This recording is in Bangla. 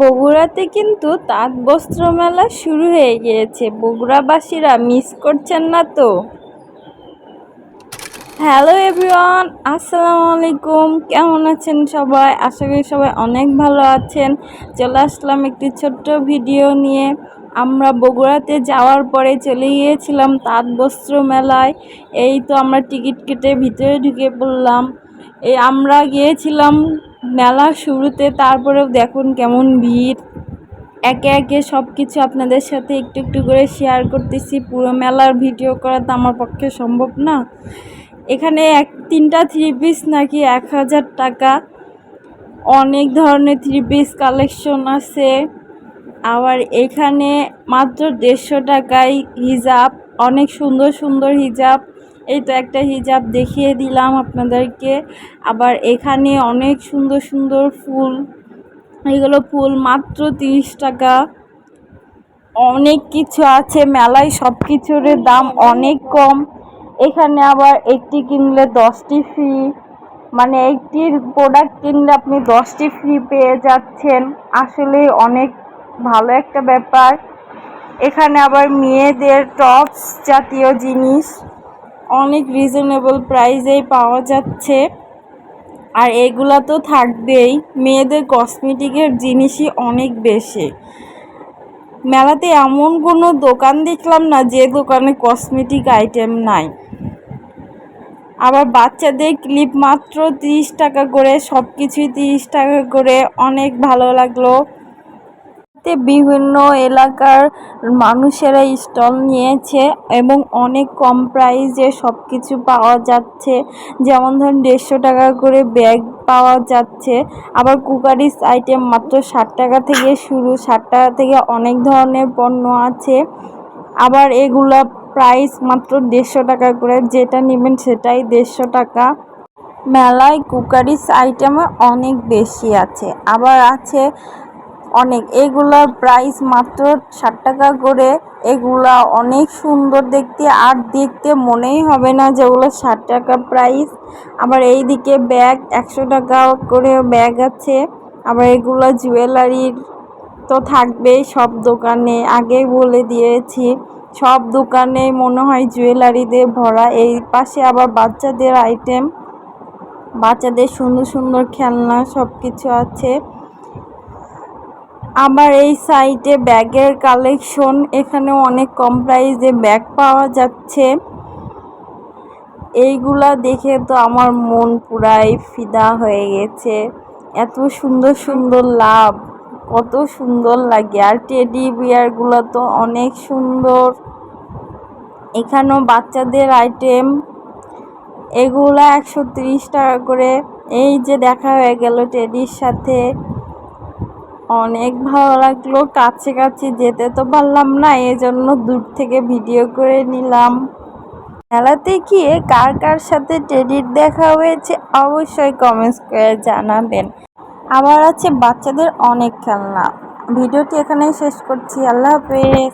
বগুড়াতে কিন্তু তাঁত বস্ত্র মেলা শুরু হয়ে গিয়েছে। বগুড়াবাসীরা মিস করছেন না তো? হ্যালো এভরিওয়ান আসসালামু আলাইকুম। কেমন আছেন সবাই? আশা করি সবাই অনেক ভালো আছেন। চলে আসলাম একটি ছোট্ট ভিডিও নিয়ে। আমরা বগুড়াতে যাওয়ার পরে চলে গিয়েছিলাম তাঁত বস্ত্র মেলায় এই তো আমরা টিকিট কেটে ভিতরে ঢুকে পড়লাম। এই আমরা গিয়েছিলাম মেলা শুরুতে তারপরেও দেখুন কেমন ভিড়। একে একে সব কিছু আপনাদের সাথে একটু একটু করে শেয়ার করতেছি। পুরো মেলার ভিডিও করা তো আমার পক্ষে সম্ভব না। এখানে এক, তিনটা থ্রি পিস নাকি এক হাজার টাকা। অনেক ধরনের থ্রি পিস কালেকশন আছে। আবার এখানে মাত্র দেড়শো টাকায় হিজাব, অনেক সুন্দর সুন্দর হিজাব। এই তো একটা হিজাব দেখিয়ে দিলাম আপনাদেরকে। আবার এখানে অনেক সুন্দর সুন্দর ফুল। এগুলো ফুল মাত্র তিরিশ টাকা। অনেক কিছু আছে, মেলায় সব কিছুর দাম অনেক কম। এখানে আবার একটি কিনলে দশটি ফ্রি মানে একটির প্রোডাক্ট কিনলে আপনি দশটি ফ্রি পেয়ে যাচ্ছেন। আসলে অনেক ভালো একটা ব্যাপার। এখানে আবার মেয়েদের টপস জাতীয় জিনিস। অনেক রিজনেবল প্রাইসেই পাওয়া যাচ্ছে। আর এগুলা তো থাকবেই। মেয়েদের কসমেটিকের জিনিসই অনেক বেশি। মেলাতে এমন কোনো দোকান দেখলাম না যে দোকানে কসমেটিক আইটেম নাই। আবার বাচ্চাদের ক্লিপ মাত্র তিরিশ টাকা করে সব কিছুই তিরিশ টাকা করে, অনেক ভালো লাগল। বিভিন্ন এলাকার মানুষেরা স্টল নিয়েছে এবং অনেক কম প্রাইসে সব কিছু পাওয়া যাচ্ছে। যেমন ধরুন দেড়শো টাকা করে ব্যাগ পাওয়া যাচ্ছে। আবার কুকারিস আইটেম মাত্র ষাট টাকা থেকে শুরু। ষাট টাকা থেকে অনেক ধরনের পণ্য আছে। আবার এগুলা প্রাইস মাত্র দেড়শো টাকা করে। যেটা নেবেন সেটাই দেড়শো টাকা। মেলায় কুকারিস আইটেমে অনেক বেশি আছে। আবার আছে অনেক। এগুলার প্রাইস মাত্র ষাট টাকা করে। এগুলা অনেক সুন্দর দেখতে। আর দেখতে মনেই হবে না যে ওগুলো ষাট টাকা প্রাইস আবার এই দিকে ব্যাগ একশো টাকা করে ব্যাগ আছে। আবার এগুলো জুয়েলারির তো থাকবেই সব দোকানে। আগে বলে দিয়েছি, সব দোকানে মনে হয় জুয়েলারি দিয়ে ভরা। এই পাশে আবার বাচ্চাদের আইটেম বাচ্চাদের সুন্দর সুন্দর খেলনা সব কিছু আছে। আবার এই সাইটে ব্যাগের কালেকশন, এখানে অনেক কম প্রাইসে ব্যাগ পাওয়া যাচ্ছে। এইগুলা দেখে তো আমার মন পুরাই ফিদা হয়ে গেছে। এত সুন্দর সুন্দর লাভ, কত সুন্দর লাগে। আর টেডি বিয়ারগুলো তো অনেক সুন্দর। এখানেও বাচ্চাদের আইটেম, এগুলো একশো টাকা করে। এই যে দেখা হয়ে গেল টেডির সাথে। অনেক ভালো লাগল। কাছে কাছে যেতে তো পারলাম না এই জন্য দূর থেকে ভিডিও করে নিলাম। মেলাতে গিয়ে কার কার সাথে টেডির দেখা হয়েছে অবশ্যই কমেন্টস করে জানাবেন। আবার আছে বাচ্চাদের অনেক খেলনা। ভিডিওটি এখানেই শেষ করছি। আল্লাহ হাফেজ।